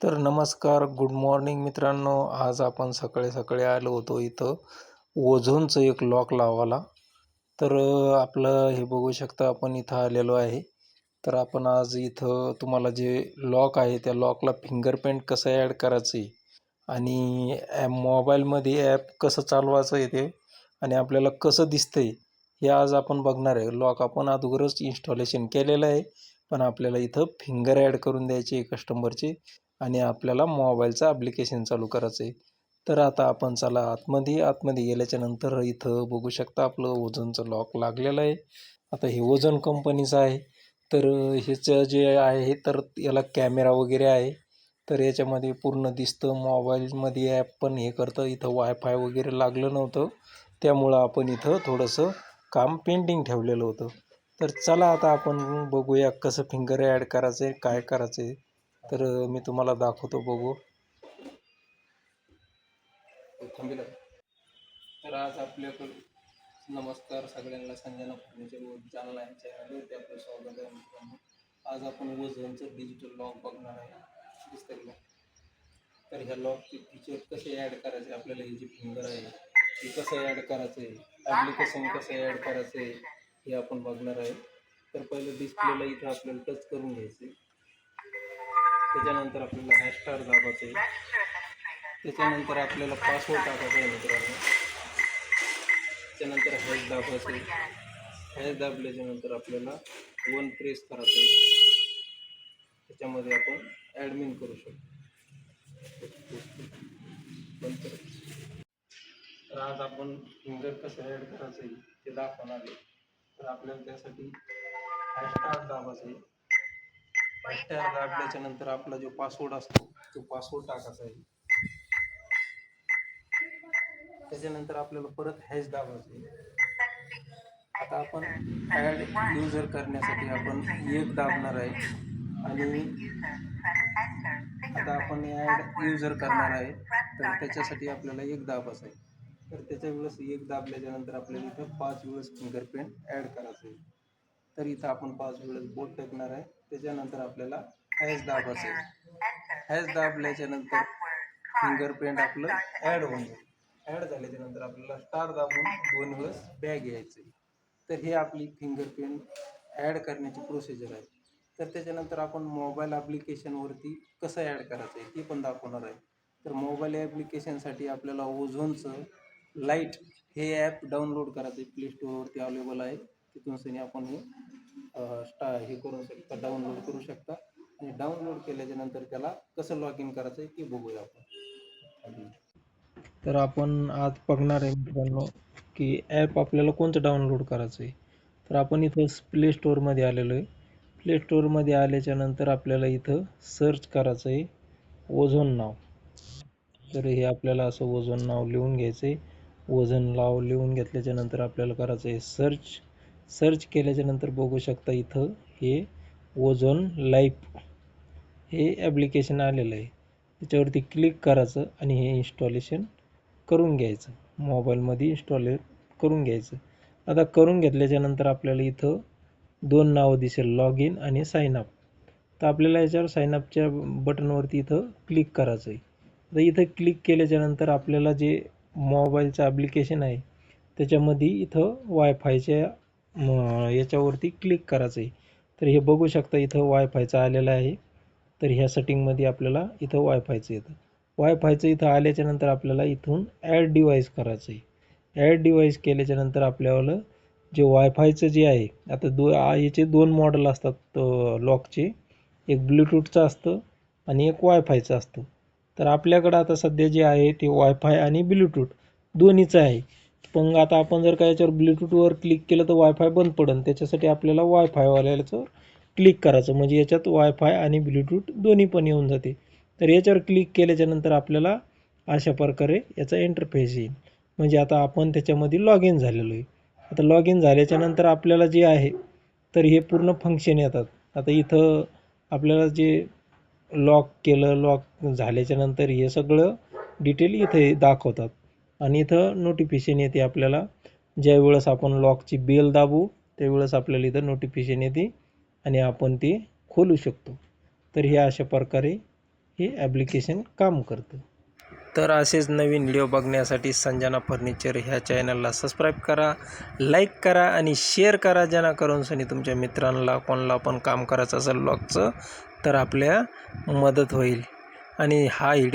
तर नमस्कार good morning मित्रांनो. आज आपण सकाळी सकाळी आलो होतो इथं. ओझोनचं एक लॉक लावायला तर आपलं हे बघू शकता आपण इथं आलेलो आहे. तर आपण आज इथं तुम्हाला जे लॉक आहे त्या लॉकला फिंगरप्रिंट कसं ॲड करायचं आहे आणि ॲप मोबाईलमध्ये ॲप कसं चालवायचं आहे ते आणि आपल्याला कसं दिसतंय हे आज आपण बघणार आहे. लॉक आपण अगोदरच इन्स्टॉलेशन केलेलं आहे. पण आपल्याला इथं फिंगर ॲड करून द्यायचे कस्टमरचे आणि आपल्याला मोबाईलचं ॲप्लिकेशन चालू करायचं आहे तर आता आपण चला आतमध्ये आतमध्ये गेल्याच्यानंतर इथं बघू शकता आपलं ओझोनचं लॉक लागलेलं आहे. आता हे ओझोन कंपनीचं आहे. तर ह्याचं जे आहे तर याला कॅमेरा वगैरे आहे. तर याच्यामध्ये पूर्ण दिसतं. मोबाईलमध्ये ॲप पण हे करतं. इथं वायफाय वगैरे लागलं नव्हतं. त्यामुळं आपण इथं थोडंसं काम पेंडिंग ठेवलेलं होतं. तर चला आता आपण बघूया कसं फिंगर ॲड करायचं आहे काय करायचं आहे तर मी तुम्हाला दाखवतो बघू. तर आज आपल्याकडं नमस्कार सगळ्यांना संजना फर्निचर व जालना या चॅनलवरती आपलं स्वागत आहे मित्रांनो. आज आपण वजनचं डिजिटल लॉक बघणार आहे. दिसतं तर ह्या लॉकचे फीचर कसे ॲड करायचे? आपल्याला हे जे फिंगर आहे हे कसं ॲड करायचं? आहे ॲप्लिकेशन कसं ॲड करायचं? आहे हे आपण बघणार आहे. तर पहिलं डिस्प्लेला इथं आपल्याला टच करून घ्यायचं. आहे त्याच्यानंतर आपल्याला हॅशटॅग दाबायचं. आहे त्याच्यानंतर आपल्याला पासवर्ड टाकायचा आहे मित्रांनो. त्याच्यानंतर हॅश दाबायचं. आहे हॅश दाबल्याच्यानंतर आपल्याला वन प्रेस करायचं. आहे त्याच्यामध्ये आपण ॲडमिन करू शकतो. तर आज आपण फिंगर कसं ॲड करायचं आहे ते दाखवणार आहे. तर आपल्याला त्यासाठी हॅशटॅग दाबायचं आहे. हॅशटॅग दाबल्याच्या नंतर आपला जो पासवर्ड असतो तो पासवर्ड टाकायचा आहे. त्याच्यानंतर आपल्याला परत हॅश दाबायचं आहे. आता आपण ॲड युजर करण्यासाठी आपण एक दाबणार आहे. आणि आता आपण ॲड युजर करणार आहे तर त्याच्यासाठी आपल्याला एक दाबायचं आहे. तर त्याच्या वेळेस एक दाबल्याच्या नंतर आपल्याला इथं पाच वेळेस फिंगरप्रिंट ॲड करायचं आहे. तर इथं आपण पाच वेळेस बोट टाकणार आहे. त्याच्यानंतर आपल्याला हॅश दाबायचं आहे हॅश दाबल्याच्या नंतर फिंगरप्रिंट आपलं ॲड होऊन जाईल. ॲड झाल्याच्यानंतर आपल्याला स्टार दाबून दोन वेळेस बॅग घ्यायचं आहे तर हे आपली फिंगरप्रिंट ॲड करण्याची प्रोसिजर आहे. तर त्याच्यानंतर आपण मोबाईल ॲप्लिकेशनवरती कसं ॲड करायचं आहे ते पण दाखवणार आहे. तर मोबाईल ॲप्लिकेशनसाठी आपल्याला ओझोनचं लाइट हे ॲप डाउनलोड करायचं आहे. प्ले स्टोअरवरती अवेलेबल आहे. तिथून सनी आपण हे स्टा हे करू शकता डाउनलोड करू शकता? आणि डाउनलोड केल्याच्यानंतर त्याला कसं लॉग इन करायचं ते बघूया आपण. तर आपण आज बघणार आहे मित्रांनो की ॲप आपल्याला कोणतं डाउनलोड करायचं आहे तर आपण इथं प्ले स्टोअरमध्ये आलेलो आहे. प्ले स्टोअरमध्ये आल्याच्यानंतर आपल्याला इथं सर्च करायचं आहे ओझोन नाव. तर हे आपल्याला असं ओझोन नाव लिहून घ्यायचं आहे ओझोन नाव लिहून घेतल्याच्या नंतर आपल्याला करायचं आहे सर्च सर्च केल्याच्यानंतर बघू शकता इथं हे ओझोन लाईफ हे ॲप्लिकेशन आलेलं आहे. त्याच्यावरती क्लिक करायचं आणि हे इन्स्टॉलेशन करून घ्यायचं. मोबाईलमध्ये इन्स्टॉल करून घ्यायचं. आता करून घेतल्याच्यानंतर आपल्याला इथं दोन नावं दिसेल लॉग इन आणि साइन अप तर आपल्याला याच्यावर साइन अपच्या बटनवरती इथं क्लिक करायचं आहे आता इथं क्लिक केल्याच्यानंतर आपल्याला जे मोबाईलचं ॲप्लिकेशन आहे त्याच्यामध्ये इथं वायफायच्या याच्यावरती क्लिक करायचं आहे तर हे बघू शकता इथं वायफायचं आलेलं आहे. तर ह्या सेटिंगमध्ये आपल्याला इथं वायफायचं येतं. वायफायचं इथं आल्याच्यानंतर आपल्याला इथून ॲड डिवाईस करायचं आहे ॲड डिवाईस केल्याच्यानंतर आपल्याला जे वायफायचं जे आहे आता दो याचे दोन मॉडेल असतात लॉकचे एक ब्लूटूथचं असतं आणि एक वायफायचं असतं. तर आपल्याकडं आता सध्या जे आहे ते वायफाय आणि ब्लूटूथ दोन्हीचं आहे. पण आता आपण जर का याच्यावर ब्लूटूथवर क्लिक केलं तर वायफाय बंद पडेल त्याच्यासाठी आपल्याला वायफायवाल्याचं क्लिक करायचं. म्हणजे याच्यात वायफाय आणि ब्लूटूथ दोन्ही पण येऊन जाते. तर याच्यावर क्लिक केल्याच्यानंतर आपल्याला अशा प्रकारे याचा इंटरफेस येईल. म्हणजे आता आपण त्याच्यामध्ये लॉग इन झालेलो आहे. आता लॉग इन झाल्याच्यानंतर आपल्याला जे आहे तर हे पूर्ण फंक्शन येतात. आता इथं आपल्याला जे लॉक केलं लॉक झाल्याच्यानंतर हे सगळं डिटेल इथे दाखवतात. आणि इथं नोटिफिकेशन येते आपल्याला. ज्यावेळेस आपण लॉकची बेल दाबू त्यावेळेस आपल्याला इथं नोटिफिकेशन येते आणि आपण ते खोलू शकतो. तर हे अशा प्रकारे हे ॲप्लिकेशन काम करतं. तर असेच नवीन व्हिडिओ बघण्यासाठी संजना फर्निचर ह्या चॅनलला सबस्क्राईब करा लाईक करा आणि शेअर करा जेणेकरून सनी तुमच्या मित्रांना कोणाला पण काम करायचं असेल लॉकचं तर आपल्या मदत होईल. आणि हा व्हिडिओ